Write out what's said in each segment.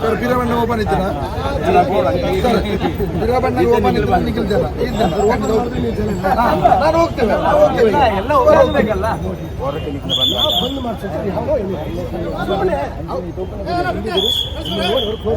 Sir ಪಿರಬಣ್ಣ open ಇದ್ದೀರಾ? Sir ಪಿರಬಣ್ಣ ಓಪನ್ ಇದ್ರೆ ನಿಖಿಲ್ ಜನ ನಾನು ಹೋಗ್ತೇವೆ. ಎಲ್ಲ ಹೋಗ್ಬೇಕಲ್ಲ ಬಂದ್ ಮಾಡಿದ್ರೆ ಪೂರ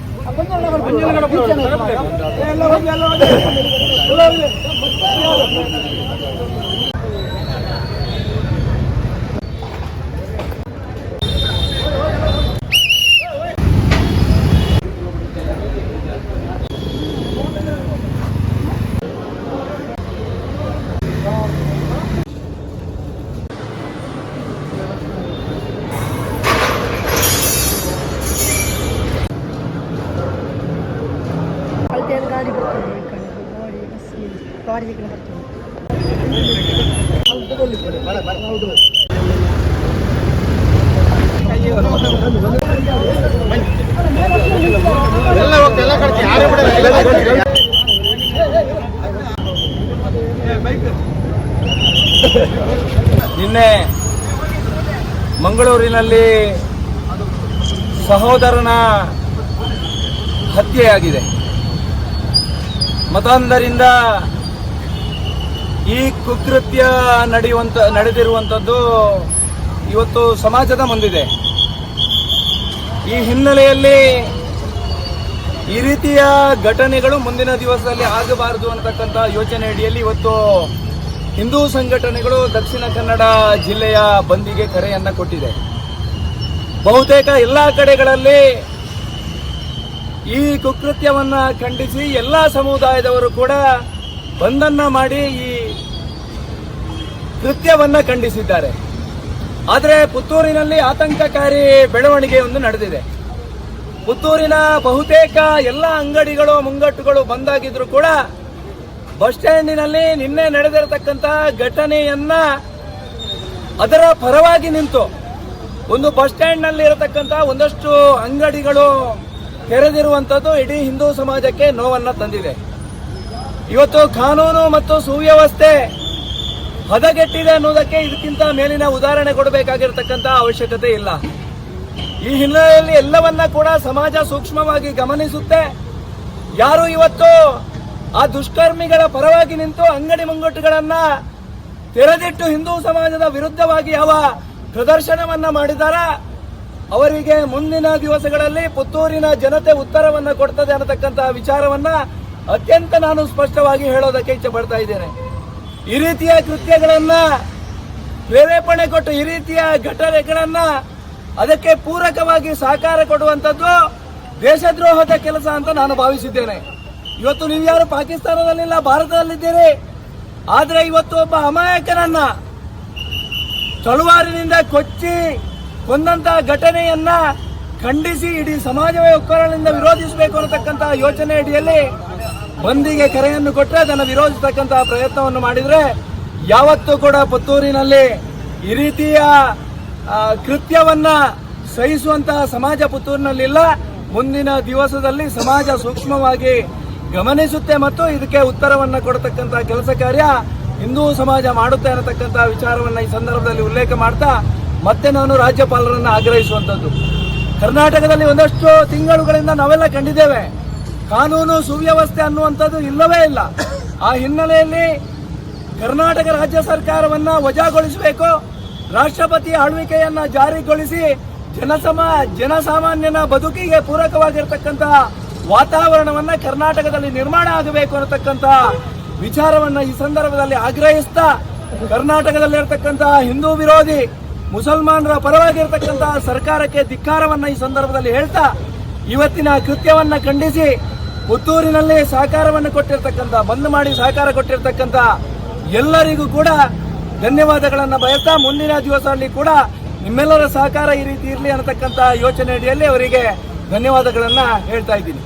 ಕಾನ್ಸ್ಟೇಬಲ್ ನಿನ್ನೆ ಮಂಗಳೂರಿನಲ್ಲಿ ಸಹೋದರನ ಹತ್ಯೆಯಾಗಿದೆ. ಮತಾಂಧರಿಂದ ಕುಕೃತ್ಯ ನಡೆಯುವಂತ, ನಡೆದಿರುವಂಥದ್ದು ಇವತ್ತು ಸಮಾಜದ ಮುಂದಿದೆ. ಈ ಹಿನ್ನೆಲೆಯಲ್ಲಿ ಈ ರೀತಿಯ ಘಟನೆಗಳು ಮುಂದಿನ ದಿವಸದಲ್ಲಿ ಆಗಬಾರದು ಅನ್ನತಕ್ಕಂಥ ಯೋಚನೆ ಅಡಿಯಲ್ಲಿ ಇವತ್ತು ಹಿಂದೂ ಸಂಘಟನೆಗಳು ದಕ್ಷಿಣ ಕನ್ನಡ ಜಿಲ್ಲೆಯ ಬಂದಿಗೆ ಕರೆಯನ್ನ ಕೊಟ್ಟಿದೆ. ಬಹುತೇಕ ಎಲ್ಲ ಕಡೆಗಳಲ್ಲಿ ಈ ಕುಕೃತ್ಯವನ್ನ ಖಂಡಿಸಿ ಎಲ್ಲ ಸಮುದಾಯದವರು ಕೂಡ ಬಂದನ್ನ ಮಾಡಿ ಈ ಕೃತ್ಯವನ್ನ ಖಂಡಿಸಿದ್ದಾರೆ. ಆದರೆ ಪುತ್ತೂರಿನಲ್ಲಿ ಆತಂಕಕಾರಿ ಬೆಳವಣಿಗೆ ಒಂದು ನಡೆದಿದೆ. ಪುತ್ತೂರಿನ ಬಹುತೇಕ ಎಲ್ಲ ಅಂಗಡಿಗಳು, ಮುಂಗಟ್ಟುಗಳು ಬಂದಾಗಿದ್ರು ಕೂಡ ಬಸ್ ಸ್ಟ್ಯಾಂಡಿನಲ್ಲಿ ನಿನ್ನೆ ನಡೆದಿರತಕ್ಕಂತಹ ಘಟನೆಯನ್ನ ಅದರ ಪರವಾಗಿ ನಿಂತು ಒಂದು ಬಸ್ ಸ್ಟ್ಯಾಂಡ್ನಲ್ಲಿ ಇರತಕ್ಕಂತಹ ಒಂದಷ್ಟು ಅಂಗಡಿಗಳು ತೆರೆದಿರುವಂತದ್ದು ಇಡೀ ಹಿಂದೂ ಸಮಾಜಕ್ಕೆ ನೋವನ್ನ ತಂದಿದೆ. ಇವತ್ತು ಕಾನೂನು ಮತ್ತು ಸುವ್ಯವಸ್ಥೆ ಹದಗೆಟ್ಟಿದೆ ಅನ್ನೋದಕ್ಕೆ ಇದಕ್ಕಿಂತ ಮೇಲಿನ ಉದಾಹರಣೆ ಕೊಡಬೇಕಾಗಿರತಕ್ಕಂತ ಅವಶ್ಯಕತೆ ಇಲ್ಲ. ಈ ಹಿನ್ನೆಲೆಯಲ್ಲಿ ಎಲ್ಲವನ್ನ ಕೂಡ ಸಮಾಜ ಸೂಕ್ಷ್ಮವಾಗಿ ಗಮನಿಸುತ್ತೆ. ಯಾರು ಇವತ್ತು ಆ ದುಷ್ಕರ್ಮಿಗಳ ಪರವಾಗಿ ನಿಂತು ಅಂಗಡಿ ಮುಂಗಟ್ಟುಗಳನ್ನ ತೆರೆದಿಟ್ಟು ಹಿಂದೂ ಸಮಾಜದ ವಿರುದ್ಧವಾಗಿ ಯಾವ ಪ್ರದರ್ಶನವನ್ನ ಮಾಡಿದಾರ? ಅವರಿಗೆ ಮುಂದಿನ ದಿವಸಗಳಲ್ಲಿ ಪುತ್ತೂರಿನ ಜನತೆ ಉತ್ತರವನ್ನ ಕೊಡ್ತದೆ ಅನ್ನತಕ್ಕಂತಹ ವಿಚಾರವನ್ನ ಅತ್ಯಂತ ನಾನು ಸ್ಪಷ್ಟವಾಗಿ ಹೇಳೋದಕ್ಕೆ ಇಚ್ಛೆ ಪಡ್ತಾ ಇದ್ದೇನೆ. ಈ ರೀತಿಯ ಕೃತ್ಯಗಳನ್ನ ಪ್ರೇರೇಪಣೆ ಕೊಟ್ಟು ಈ ರೀತಿಯ ಘಟನೆಗಳನ್ನ ಅದಕ್ಕೆ ಪೂರಕವಾಗಿ ಸಹಕಾರ ಕೊಡುವಂತದ್ದು ದೇಶದ್ರೋಹದ ಕೆಲಸ ಅಂತ ನಾನು ಭಾವಿಸಿದ್ದೇನೆ. ಇವತ್ತು ನೀವು ಯಾರು ಪಾಕಿಸ್ತಾನದಲ್ಲಿಲ್ಲ, ಭಾರತದಲ್ಲಿದ್ದೀರಿ. ಆದ್ರೆ ಇವತ್ತು ಒಬ್ಬ ಅಮಾಯಕನನ್ನ ತಳುವಾರಿನಿಂದ ಕೊಚ್ಚಿ ಕೊಂದಂತ ಘಟನೆಯನ್ನ ಖಂಡಿಸಿ ಇಡೀ ಸಮಾಜವೇ ಒಕ್ಕರಣದಿಂದ ವಿರೋಧಿಸಬೇಕು ಅನ್ನತಕ್ಕಂತಹ ಯೋಚನೆ ಅಡಿಯಲ್ಲಿ ಬಂದಿಗೆ ಕರೆಯನ್ನು ಕೊಟ್ಟರೆ ಅದನ್ನು ವಿರೋಧಿಸತಕ್ಕಂತಹ ಪ್ರಯತ್ನವನ್ನು ಮಾಡಿದರೆ ಯಾವತ್ತೂ ಕೂಡ ಪುತ್ತೂರಿನಲ್ಲಿ ಈ ರೀತಿಯ ಕೃತ್ಯವನ್ನ ಸಹಿಸುವಂತಹ ಸಮಾಜ ಪುತ್ತೂರಿನಲ್ಲಿಲ್ಲ. ಮುಂದಿನ ದಿವಸದಲ್ಲಿ ಸಮಾಜ ಸೂಕ್ಷ್ಮವಾಗಿ ಗಮನಿಸುತ್ತೆ ಮತ್ತು ಇದಕ್ಕೆ ಉತ್ತರವನ್ನು ಕೊಡತಕ್ಕಂತ ಕೆಲಸ ಕಾರ್ಯ ಹಿಂದೂ ಸಮಾಜ ಮಾಡುತ್ತೆ ಅನ್ನತಕ್ಕಂತಹ ವಿಚಾರವನ್ನ ಈ ಸಂದರ್ಭದಲ್ಲಿ ಉಲ್ಲೇಖ ಮಾಡ್ತಾ ಮತ್ತೆ ನಾನು ರಾಜ್ಯಪಾಲರನ್ನ ಆಗ್ರಹಿಸುವಂಥದ್ದು. ಕರ್ನಾಟಕದಲ್ಲಿ ಒಂದಷ್ಟು ತಿಂಗಳುಗಳಿಂದ ನಾವೆಲ್ಲ ಕಂಡಿದ್ದೇವೆ. ಕಾನೂನು ಸುವ್ಯವಸ್ಥೆ ಅನ್ನುವಂಥದ್ದು ಇಲ್ಲವೇ ಇಲ್ಲ. ಆ ಹಿನ್ನೆಲೆಯಲ್ಲಿ ಕರ್ನಾಟಕ ರಾಜ್ಯ ಸರ್ಕಾರವನ್ನ ವಜಾಗೊಳಿಸಬೇಕು, ರಾಷ್ಟ್ರಪತಿ ಆಳ್ವಿಕೆಯನ್ನ ಜಾರಿಗೊಳಿಸಿ ಜನಸಮ, ಜನಸಾಮಾನ್ಯನ ಬದುಕಿಗೆ ಪೂರಕವಾಗಿರ್ತಕ್ಕಂತಹ ವಾತಾವರಣವನ್ನ ಕರ್ನಾಟಕದಲ್ಲಿ ನಿರ್ಮಾಣ ಆಗಬೇಕು ಅನ್ನತಕ್ಕಂತಹ ವಿಚಾರವನ್ನ ಈ ಸಂದರ್ಭದಲ್ಲಿ ಆಗ್ರಹಿಸ್ತಾ ಕರ್ನಾಟಕದಲ್ಲಿರ್ತಕ್ಕಂತಹ ಹಿಂದೂ ವಿರೋಧಿ, ಮುಸಲ್ಮಾನರ ಪರವಾಗಿರ್ತಕ್ಕಂತಹ ಸರ್ಕಾರಕ್ಕೆ ಧಿಕ್ಕಾರವನ್ನ ಈ ಸಂದರ್ಭದಲ್ಲಿ ಹೇಳ್ತಾ, ಇವತ್ತಿನ ಕೃತ್ಯವನ್ನ ಖಂಡಿಸಿ ಪುತ್ತೂರಿನಲ್ಲಿ ಸಹಕಾರವನ್ನು ಕೊಟ್ಟಿರ್ತಕ್ಕಂಥ, ಬಂದ್ ಮಾಡಿ ಸಹಕಾರ ಕೊಟ್ಟಿರ್ತಕ್ಕಂಥ ಎಲ್ಲರಿಗೂ ಕೂಡ ಧನ್ಯವಾದಗಳನ್ನು ಬಯಸ್ತಾ ಮುಂದಿನ ದಿವಸದಲ್ಲಿ ಕೂಡ ನಿಮ್ಮೆಲ್ಲರ ಸಹಕಾರ ಈ ರೀತಿ ಇರಲಿ ಅನ್ನತಕ್ಕಂಥ ಯೋಚನೆ ಅಡಿಯಲ್ಲಿ ಅವರಿಗೆ ಧನ್ಯವಾದಗಳನ್ನು ಹೇಳ್ತಾ ಇದ್ದೀನಿ.